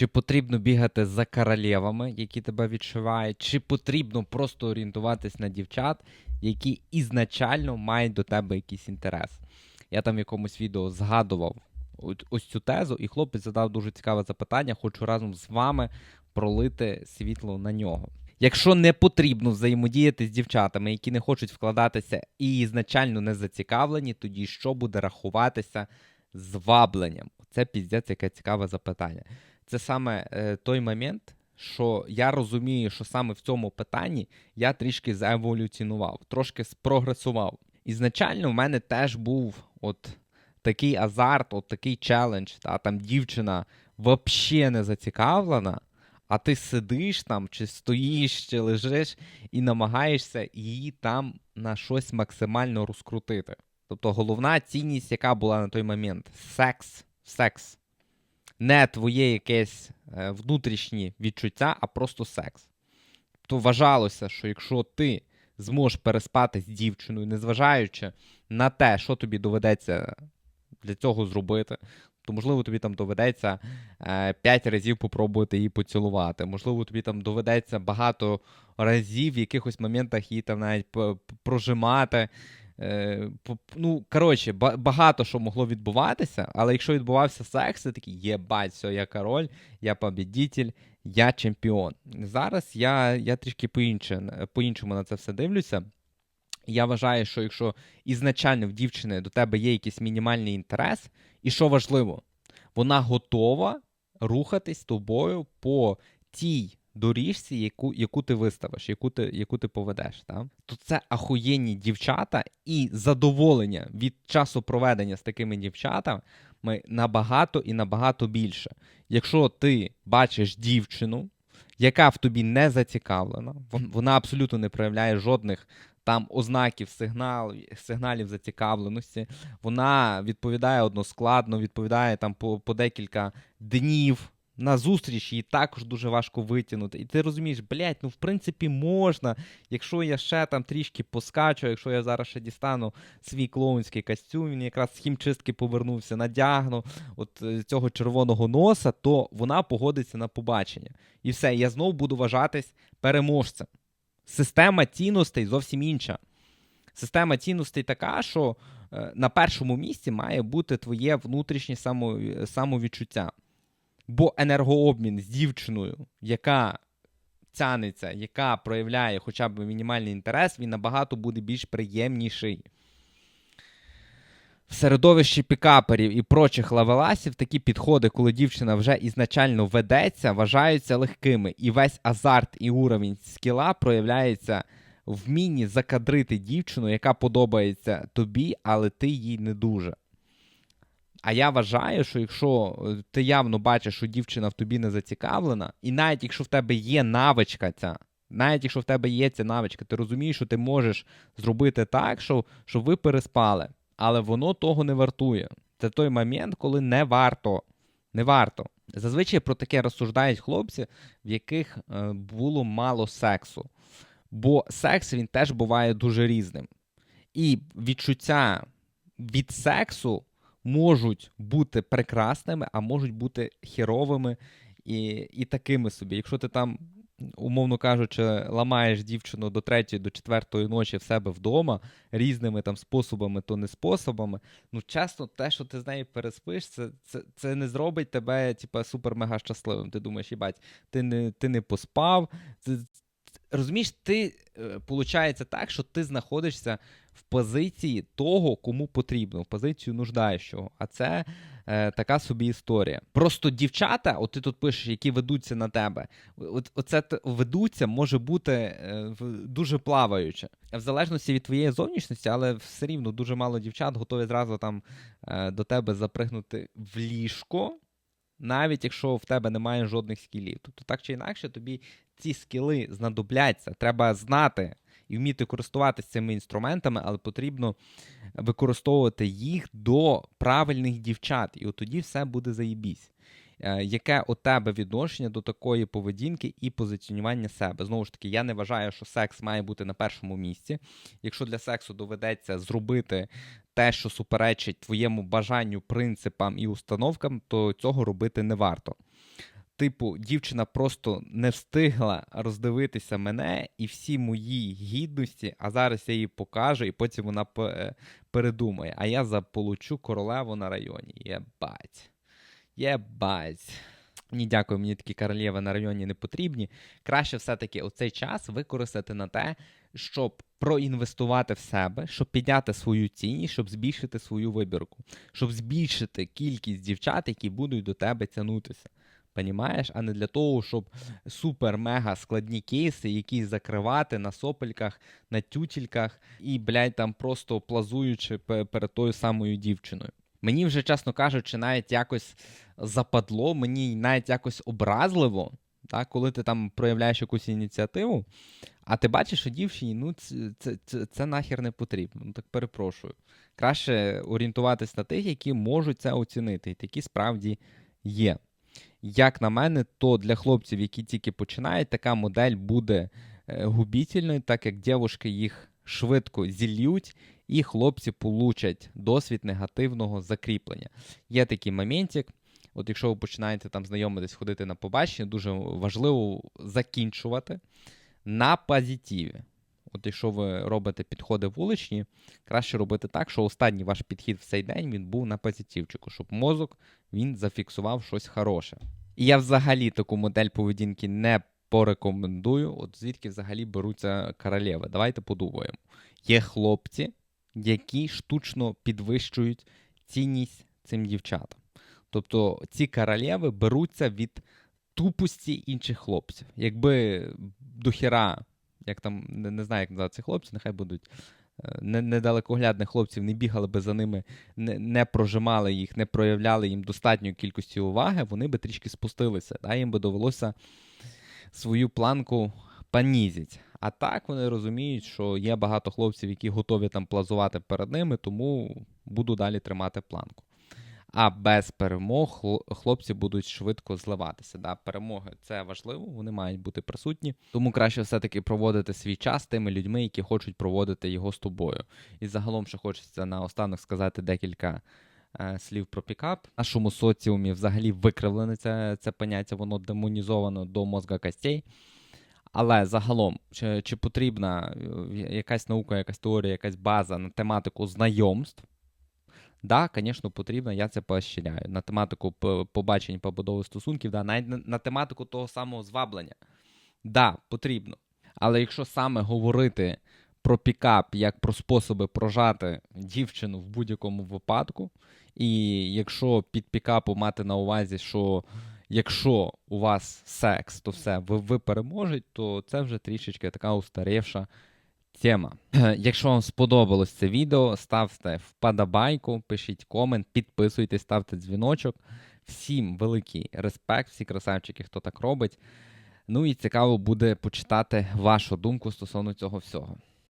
Чи потрібно бігати за королевами, які тебе відшивають, чи потрібно просто орієнтуватись на дівчат, які ізначально мають до тебе якийсь інтерес. Я там в якомусь відео згадував ось цю тезу, і хлопець задав дуже цікаве запитання. Хочу разом з вами пролити світло на нього. Якщо не потрібно взаємодіяти з дівчатами, які не хочуть вкладатися і ізначально не зацікавлені, тоді що буде рахуватися звабленням? Це піздець, яке цікаве запитання. Це саме е, той момент, що я розумію, що саме в цьому питанні я трішки заеволюціонував, трошки спрогресував. Ізначально в мене теж був от такий азарт, от такий челендж. Та, там дівчина взагалі не зацікавлена, а ти сидиш там, чи стоїш, чи лежиш, і намагаєшся її там на щось максимально розкрутити. Тобто головна цінність, яка була на той момент секс, секс. Не твоє якесь е, внутрішнє відчуття, а просто секс. То вважалося, що якщо ти зможеш переспати з дівчиною, незважаючи на те, що тобі доведеться для цього зробити, то можливо тобі там доведеться е, 5 разів попробувати її поцілувати. Можливо, тобі там доведеться багато разів в якихось моментах її там навіть прожимати. Е, ну, коротше, багато що могло відбуватися, але якщо відбувався секс, це такий єбать, все, я король, я побідітель, я чемпіон. Зараз я, я трішки по-іншому на це все дивлюся. Я вважаю, що якщо ізначально в дівчини до тебе є якийсь мінімальний інтерес, і що важливо, вона готова рухатись з тобою по тій доріжці, яку, яку ти виставиш, яку ти, яку ти поведеш. Та? То це ахуєнні дівчата і задоволення від часу проведення з такими дівчатами набагато і набагато більше. Якщо ти бачиш дівчину, яка в тобі не зацікавлена, вон- вона абсолютно не проявляє жодних там ознаків сигнал, сигналів зацікавленості. Вона відповідає односкладно, відповідає там по, по декілька днів. На зустріч її також дуже важко витягнути. І ти розумієш, блядь, ну в принципі можна. Якщо я ще там трішки поскачу, якщо я зараз ще дістану свій клоунський костюм, він якраз з хімчистки повернувся, надягну от е, цього червоного носа, то вона погодиться на побачення. І все, я знову буду вважатись переможцем. Система цінностей зовсім інша. Система цінностей така, що е, на першому місці має бути твоє внутрішнє само, самовідчуття. Бо енергообмін з дівчиною, яка тянеться, яка проявляє хоча б мінімальний інтерес, він набагато буде більш приємніший. В середовищі пікаперів і прочих лавеласів такі підходи, коли дівчина вже ізначально ведеться, вважаються легкими, і весь азарт і уровень скіла проявляється в вмінні закадрити дівчину, яка подобається тобі, але ти їй не дуже. А я вважаю, що якщо е, ти явно бачиш, що дівчина в тобі не зацікавлена, і навіть якщо в тебе є навичка ця, навіть якщо в тебе є ця навичка, ти розумієш, що ти можеш зробити так, що, щоб ви переспали, але воно того не вартує. Це той момент, коли не варто. Не варто. Зазвичай про таке розсуждають хлопці, в яких е, було мало сексу. Бо секс він теж буває дуже різним. І відчуття від сексу можуть бути прекрасними, а можуть бути херовими і, і такими собі. Якщо ти там, умовно кажучи, ламаєш дівчину до третьої, до четвертої ночі в себе вдома різними там способами, то не способами. Ну, чесно, те, що ти з нею переспиш, це, це, це не зробить тебе, типа, супер-мега щасливим. Ти думаєш, їбать, ти не, ти не поспав. Це, розумієш, ти виходить так, що ти знаходишся в позиції того, кому потрібно, в позицію нуждаючого. А це е, така собі історія. Просто дівчата, от ти тут пишеш, які ведуться на тебе, от, оце ведуться може бути е, дуже плаваюче. В залежності від твоєї зовнішності, але все рівно дуже мало дівчат готові зразу там е, до тебе запригнути в ліжко. Навіть якщо в тебе немає жодних скілів. Тобто, так чи інакше, тобі ці скіли знадобляться. Треба знати і вміти користуватися цими інструментами, але потрібно використовувати їх до правильних дівчат. І от тоді все буде заєбісь. Е, Яке у тебе відношення до такої поведінки і позиціонування себе? Знову ж таки, я не вважаю, що секс має бути на першому місці. Якщо для сексу доведеться зробити те, що суперечить твоєму бажанню, принципам і установкам, то цього робити не варто. типу, дівчина просто не встигла роздивитися мене і всі мої гідності, а зараз я їй покажу, і потім вона передумає. А я заполучу королеву на районі. Єбать. Єбать. Ні, дякую, мені такі королеви на районі не потрібні. Краще все-таки оцей час використати на те, щоб проінвестувати в себе, щоб підняти свою цінність, щоб збільшити свою вибірку, щоб збільшити кількість дівчат, які будуть до тебе тягнутися. Понімаєш? А не для того, щоб супер-мега складні кейси, які закривати на сопельках, на тютільках і, блядь, там просто плазуючи перед тою самою дівчиною. Мені вже, чесно кажучи, навіть якось западло, мені навіть якось образливо, так, коли ти там проявляєш якусь ініціативу, а ти бачиш, що дівчині, ну, це, це, це, нахер не потрібно. Ну так перепрошую. Краще орієнтуватись на тих, які можуть це оцінити, і такі справді є. Як на мене, то для хлопців, які тільки починають, така модель буде е, губітельною, так як дівчатки їх швидко зільють, і хлопці получать досвід негативного закріплення. Є такий моментик. От якщо ви починаєте там знайомитись, ходити на побачення, дуже важливо закінчувати на позитиві. От якщо ви робите підходи вуличні, краще робити так, що останній ваш підхід в цей день він був на позитивчику, щоб мозок він зафіксував щось хороше. І я взагалі таку модель поведінки не порекомендую. От звідки взагалі беруться королеви. Давайте подумаємо. Є хлопці, які штучно підвищують цінність цим дівчатам. Тобто ці королеви беруться від тупості інших хлопців. Якби дохіра, як там не, не знаю, як називати цих хлопців, нехай будуть е, недалекоглядних хлопців, не бігали би за ними, не, не прожимали їх, не проявляли їм достатньої кількості уваги, вони би трішки спустилися. Да? Їм би довелося свою планку понизити. А так вони розуміють, що є багато хлопців, які готові там плазувати перед ними, тому буду далі тримати планку. А без перемог хлопці будуть швидко зливатися. Да? Перемоги це важливо, вони мають бути присутні. Тому краще все-таки проводити свій час з тими людьми, які хочуть проводити його з тобою. І загалом ще хочеться наостанок сказати декілька е, слів про пікап. Нашому соціумі взагалі викривлене це, це поняття, воно демонізовано до мозга костей. Але загалом, чи, чи потрібна е, якась наука, якась теорія, якась база на тематику знайомств? Да, звісно, потрібно, я це поощряю. На тематику побачень, побудови стосунків, да, навіть на, на тематику того самого зваблення. Да, потрібно. Але якщо саме говорити про пікап як про способи прожати дівчину в будь-якому випадку, і якщо під пікапу мати на увазі, що якщо у вас секс, то все, ви, ви переможете, то це вже трішечки така устарівша тема. Якщо вам сподобалось це відео, ставте вподобайку, пишіть комент, підписуйтесь, ставте дзвіночок. Всім великий респект, всі красавчики, хто так робить. Ну і цікаво буде почитати вашу думку стосовно цього всього.